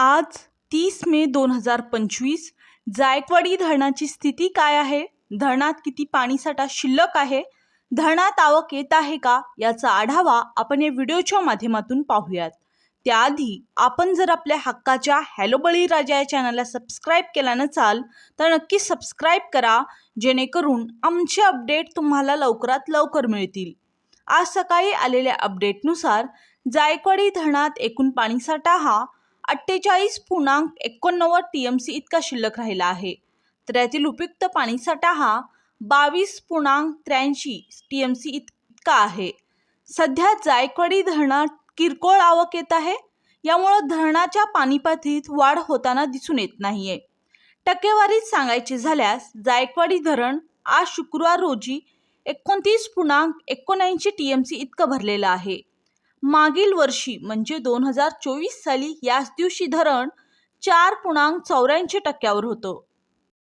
आज तीस मे दोन हजार पंचवीस. जायकवाडी धरणाची स्थिती काय आहे? धरणात किती पाणीसाठा शिल्लक आहे? धरणात आवक येत आहे का? याचा आढावा आपण या व्हिडिओच्या माध्यमातून पाहूयात. त्याआधी आपण जर आपल्या हक्काच्या हॅलो बळीराजा या चॅनलला सबस्क्राईब केला नसाल तर नक्की सबस्क्राईब करा जेणेकरून आमचे अपडेट तुम्हाला लवकरात लवकर मिळतील. आज सकाळी आलेल्या अपडेटनुसार जायकवाडी धरणात एकूण पाणीसाठा हा अठ्ठेचाळीस पूर्णांक एकोणनव्वद टी एम सी इतका शिल्लक राहिला आहे. तर यातील उपयुक्त पाणीसाठा हा बावीस पूर्णांक त्र्याऐंशी टी एम सी इतका आहे. सध्या जायकवाडी धरणात किरकोळ आवक येत आहे. यामुळं धरणाच्या पाणीपातळीत वाढ होताना दिसून येत नाहीये. टक्केवारीत सांगायचे झाल्यास जायकवाडी धरण आज शुक्रवार रोजी एकोणतीस पूर्णांक एकोणऐंशी टी एम सी इतकं भरलेलं आहे. मागील वर्षी म्हणजे दोन हजार चोवीस साली याच दिवशी धरण चार पूर्णांक चौऱ्याऐंशी टक्क्यावर होतं.